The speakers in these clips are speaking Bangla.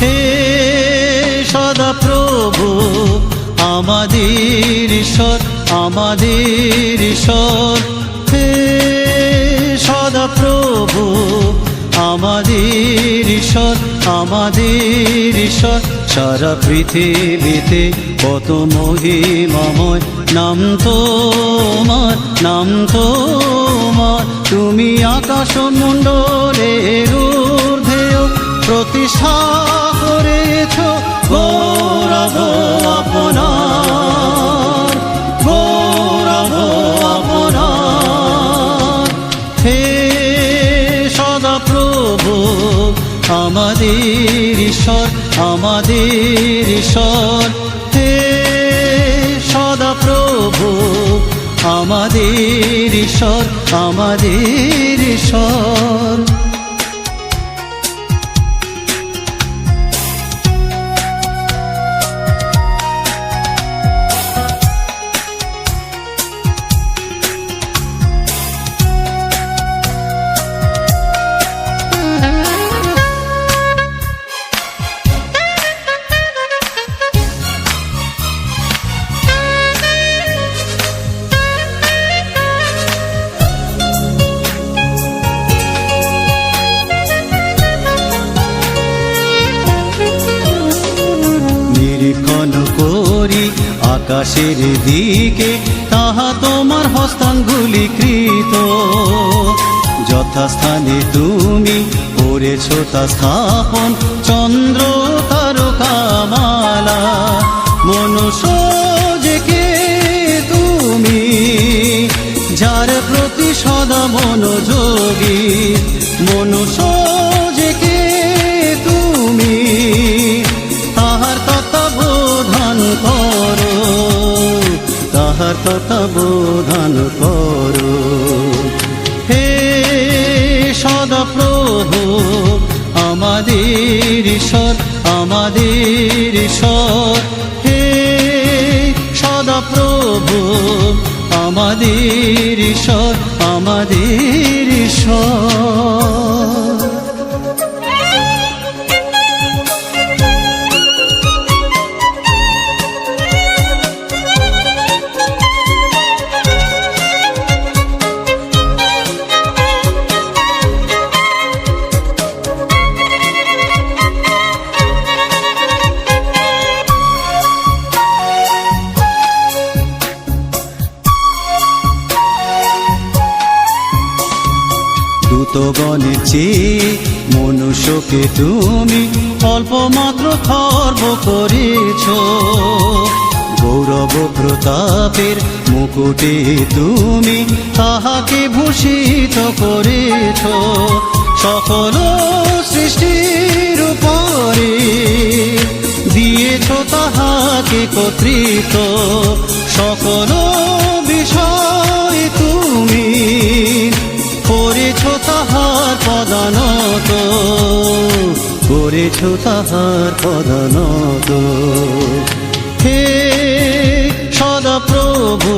আছে সদা প্রভু আমাদের ঈশ্বর আমাদের ঈশ্বর। হে সদা প্রভু আমাদের ঈশ্বর আমাদের ঈশ্বর। সারা পৃথিবীতে কত মহিমাময়, নাম তোমার নাম তোমার তুমি আকাশ মণ্ডলের ঊর্ধ্বেয় প্রতিষ্ঠা আমাদের ঈশ্বর আমাদের ঈশ্বর। হে সদা প্রভু আমাদের ঈশ্বর আমাদের ঈশ্বর। আকাশের দিকে, তাহা তোমার হস্তাঙ্গুলিকৃত। যথাস্থানে তুমি করেছ তা স্থাপন, চন্দ্র তারকামালা। মনুষ্য যে তুমি, যার প্রতি সদা মনোযোগী। মনুষ্য তাহার তত্ত্বাবধান করো। হে সদা প্রভু, আমাদের ঈশ্বর আমাদের ঈশ্বর। হে সদা প্রভু, আমাদের ঈশ্বর আমাদের ঈশ্বর। দূতগণের চেয়ে মনুষ্যকে তুমি অল্প মাত্র খর্ব করেছ। গৌরব প্রতাপের মুকুটে তুমি তাহাকে ভূষিত করেছ। সকল সৃষ্টির উপরে দিয়েছ তাহাকে কর্তৃত্ব সকল করেছ তাহার পদানত। হে সদা প্রভু,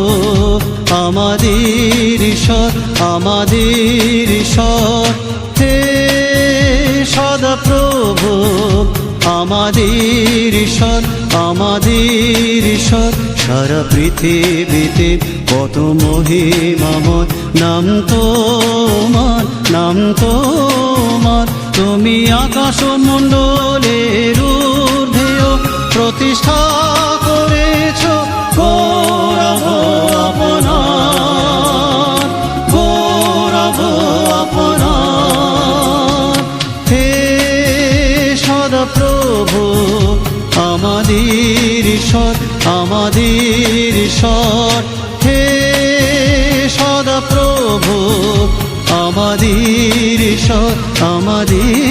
আমাদের ঈশ্বর আমাদের ঈশ্বর। হে সদা প্রভু, আমাদের ঈশ্বর আমাদের ঈশ্বর। সারা পৃথিবীতে কত মহিমাময়, নাম তোমার নাম তোমার। তুমি আকাশ মণ্ডলের প্রভু আমাদের ঈশ্বর আমাদের ঈশ্বর। হে সদা প্রভু আমাদের ঈশ্বর আমাদের